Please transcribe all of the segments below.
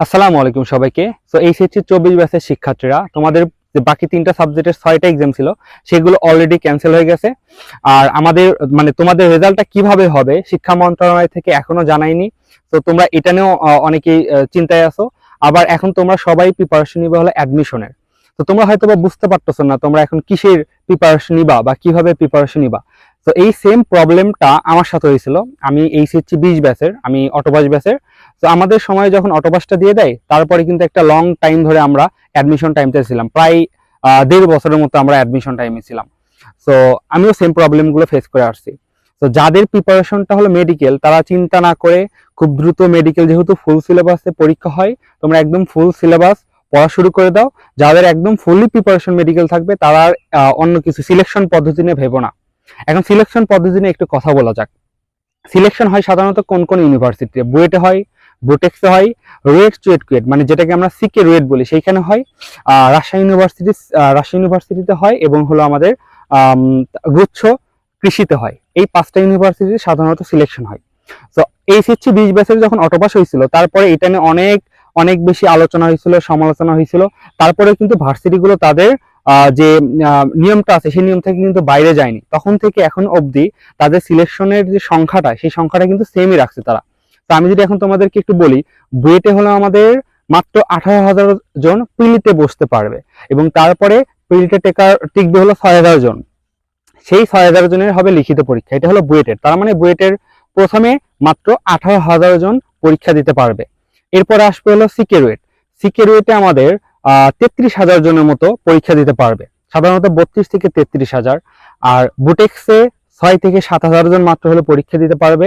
আসসালামু আলাইকুম সবাইকে। তো এইচএসসি চব্বিশ ব্যাচের শিক্ষার্থীরা। তোমাদের যে বাকি তিনটা সাবজেক্টের ছয়টা এক্সাম ছিল, সেগুলো অলরেডি ক্যান্সেল হয়ে গেছে। আর আমাদের মানে তোমাদের রেজাল্টটা কীভাবে হবে, শিক্ষা মন্ত্রণালয় থেকে এখনও জানায়নি। তো তোমরা এটা নিয়েও অনেকেই চিন্তায় আছো। আবার এখন তোমরা সবাই প্রিপারেশন নিবে হলো অ্যাডমিশনের তো তোমরা হয়তো বা বুঝতে পারতেছো না তোমরা এখন কিসের প্রিপারেশন নিবা বা কীভাবে প্রিপারেশন নিবা। তো এই সেম প্রবলেমটা আমার সাথে হয়েছিল। আমি এই এইচএসসি বিশ ব্যাচের আমি অটোবাস ব্যাচের তো আমাদের সময় যখন অটোবাসটা দিয়ে দেয়, তারপরে কিন্তু একটা লং টাইম ধরে আমরা অ্যাডমিশন টাইমতে ছিলাম। প্রায় দেড় বছরের মতো আমরা অ্যাডমিশন টাইমে ছিলাম। তো আমিও সেম প্রবলেমগুলো ফেস করে আসছি। তো যাদের প্রিপারেশনটা হলো মেডিকেল তারা চিন্তা না করে খুব দ্রুত মেডিকেল যেহেতু ফুল সিলেবাসে পরীক্ষা হয়, তোমরা একদম ফুল সিলেবাস পড়া শুরু করে দাও। যাদের একদম ফুললি প্রিপারেশন মেডিকেল থাকবে, তারা অন্য কিছু সিলেকশন পদ্ধতি নিয়ে ভেবো না। এখন সিলেকশন পদ্ধতি নিয়ে একটু কথা বলা যাক। সিলেকশন হয় সাধারণত কোন কোন ইউনিভার্সিটিতে বুয়েটে হয় বুটেক্সে হয় রুয়েট চুয়েট কুয়েট মানে যেটাকে আমরা সিকে রুয়েট বলি। সেইখানে হয় রাজশাহী ইউনিভার্সিটি রাজশাহী ইউনিভার্সিটিতে হয় এবং হলো আমাদের আম, গুচ্ছ কৃষিতে হয়। এই পাঁচটা ইউনিভার্সিটিতে সাধারণত সিলেকশন হয়। তো এই সিচ্ছি বিশ ব্যাচের যখন অটোপাস হয়েছিল তারপরে এটা নিয়ে অনেক অনেক বেশি আলোচনা হয়েছিল সমালোচনা হয়েছিল। তারপরে কিন্তু ভার্সিটিগুলো তাদের যে নিয়মটা আছে, সেই নিয়ম থেকে কিন্তু বাইরে যায়নি। তখন থেকে এখন অবধি তাদের সিলেকশনের যে সংখ্যাটা, সেই সংখ্যাটা কিন্তু সেমই রাখছে তারা। তো আমি যদি এখন তোমাদেরকে একটু বলি, বুয়েটে হলো আমাদের মাত্র আঠারো হাজার জন পিলিতে বসতে পারবে এবং তারপরে পিলিতে টেকার টিকবে হলো ছয় হাজার জন। সেই ছয় হাজার জনের হবে লিখিত পরীক্ষা। এটা হলো বুয়েটের। তার মানে বুয়েটের প্রথমে মাত্র আঠারো হাজার জন পরীক্ষা দিতে পারবে। এরপরে আসবে হলো সিকেরুয়েট। সিকেরুয়েটে আমাদের তেত্রিশ হাজার জনের মতো পরীক্ষা দিতে পারবে। সাধারণত বত্রিশ থেকে তেত্রিশ হাজার। আর বুটেক্সে ছয় থেকে সাত হাজার জন মাত্র হলে পরীক্ষা দিতে পারবে।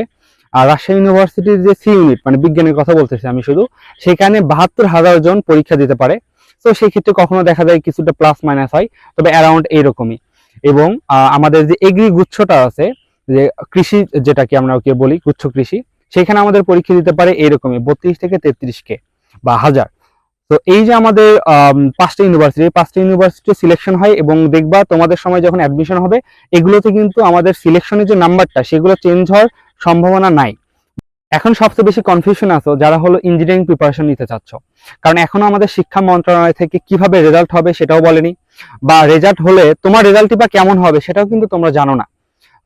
আর রাজশাহী ইউনিভার্সিটির যে সি ইউনিট মানে বিজ্ঞানের কথা বলতেছি আমি শুধু, সেখানে বাহাত্তর হাজার জন পরীক্ষা দিতে পারে। তো সেই ক্ষেত্রে কখনো দেখা যায় কিছুটা প্লাস মাইনাস হয়, তবে অ্যারাউন্ড এইরকমই। এবং আমাদের যে এগ্রি গুচ্ছটা আছে, যে কৃষি যেটাকে আমরা ওকে বলি, গুচ্ছ কৃষি, সেখানে আমাদের পরীক্ষা দিতে পারে এইরকমই, বত্রিশ থেকে তেত্রিশ কে বা হাজার। তো এই যে আমাদের আম, পাঁচটা ইউনিভার্সিটি পাঁচটা ইউনিভার্সিটি সিলেকশন হয় এবং দেখবা তোমাদের সময় যখন অ্যাডমিশন হবে এগুলোতে কিন্তু আমাদের সিলেকশনের যে নাম্বারটা সেগুলো চেঞ্জ হওয়ার সম্ভাবনা নাই। এখন সবচেয়ে বেশি কনফিউশন আছো যারা হলো ইঞ্জিনিয়ারিং প্রিপারেশন নিতে চাচ্ছ। কারণ এখনও আমাদের শিক্ষা মন্ত্রণালয় থেকে কীভাবে রেজাল্ট হবে সেটাও বলেনি। বা রেজাল্ট হলে তোমার রেজাল্টই বা কেমন হবে সেটাও কিন্তু তোমরা জানো না।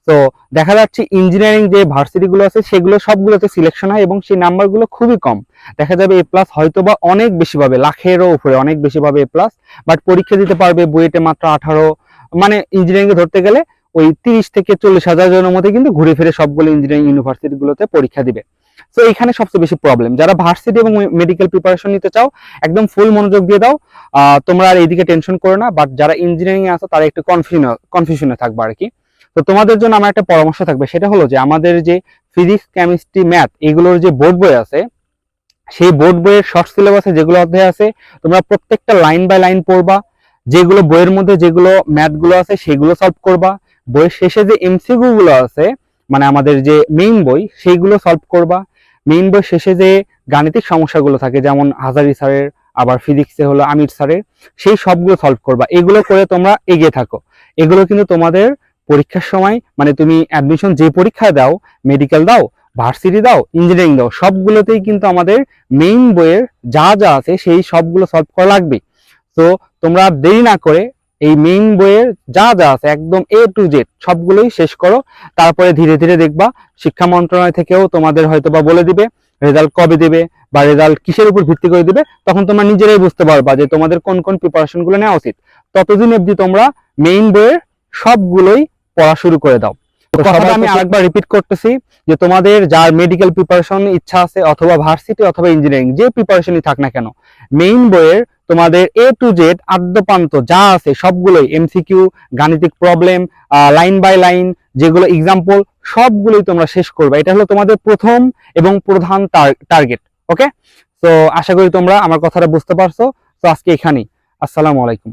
তো দেখা যাচ্ছে ইঞ্জিনিয়ারিং যে ভার্সিটি গুলো আছে, সেগুলো সবগুলোতে সিলেকশন হয় এবং সেই নাম্বারগুলো খুবই কম। দেখা যাবে এ প্লাস হয়তো বা অনেক বেশি পাবে, লাখেরও উপরে অনেক বেশি পাবে এ প্লাস বাট পরীক্ষা দিতে পারবে বুয়েটে মাত্র আঠারো মানে ইঞ্জিনিয়ারিং ধরতে গেলে ওই তিরিশ থেকে চল্লিশ হাজার জনের মধ্যে কিন্তু ঘুরে ফিরে সবগুলো ইঞ্জিনিয়ারিং ইউনিভার্সিটি গুলোতে পরীক্ষা দিবে। তো এখানে সবচেয়ে বেশি প্রবলেম যারা ভার্সিটি এবং মেডিকেল প্রিপারেশন নিতে চাও, একদম ফুল মনোযোগ দিয়ে দাও। তোমরা আর এইদিকে টেনশন করো না বাট যারা ইঞ্জিনিয়ারিং আছো, তারা একটু কনফিউশনে থাকবে আর কি। তো তোমাদের জন্য আমার একটা পরামর্শ থাকবে। সেটা হলো যে আমাদের যে ফিজিক্স কেমিস্ট্রি ম্যাথ এগুলোর যে বোর্ড বই আছে, সেই বোর্ড বইয়ের শর্ট সিলেবাসে যেগুলো অধ্যায় আছে, তোমরা প্রত্যেকটা লাইন বাই লাইন পড়বা। যেগুলো বইয়ের মধ্যে যেগুলো ম্যাথগুলো আছে, সেগুলো সলভ করবা। বইয়ের শেষে যে এমসিকিউ গুলো আছে মানে আমাদের যে মেইন বই, সেইগুলো সলভ করবা। মেইন বই শেষে যে গাণিতিক সমস্যাগুলো থাকে, যেমন হাজারি স্যারের, আবার ফিজিক্সে হলো আমির স্যারের, সেই সবগুলো সলভ করবা। এগুলো করে তোমরা এগিয়ে থাকো। এগুলো কিন্তু তোমাদের পরীক্ষার সময় মানে তুমি অ্যাডমিশন যে পরীক্ষা দাও মেডিকেল দাও ভার্সিটি দাও ইঞ্জিনিয়ারিং দাও, সবগুলোতেই কিন্তু আমাদের মেইন বইয়ের যা যা আছে সেই সবগুলো সলভ করা লাগবে। তো তোমরা দেরি না করে এই মেইন বইয়ের যা যা আছে, একদম এ টু জেড সবগুলোই শেষ করো। তারপরে ধীরে ধীরে দেখবা, শিক্ষা মন্ত্রণালয় থেকেও তোমাদের হয়তো বা বলে দিবে রেজাল্ট কবে দেবে বা রেজাল্ট কিসের উপর ভিত্তি করে দিবে, তখন তোমরা নিজেরাই বুঝতে পারবা যে তোমাদের কোন কোন প্রিপারেশনগুলো নেওয়া উচিত। ততদিন অবধি তোমরা মেইন বইয়ের সবগুলোই পড়া শুরু করে দাও। কথাটা আমি আরেকবার রিপিট করতেছি যে তোমাদের যার মেডিকেল প্রিপারেশন ইচ্ছা আছে অথবা ভার্সিটি অথবা ইঞ্জিনিয়ারিং যে প্রিপারেশনই থাক না কেন মেইন বইয়ের তোমাদের এ টু জেড আদ্যপান্ত যা আছে সবগুলোই এমসিকিউ গাণিতিক প্রবলেম লাইন বাই লাইন যেগুলো এক্সাম্পল সবগুলোই তোমরা শেষ করবে। এটা হলো তোমাদের প্রথম এবং প্রধান টার্গেট ওকে তো আশা করি তোমরা আমার কথাটা বুঝতে পারছ। তো আজকে এখানেই। আসসালামু আলাইকুম।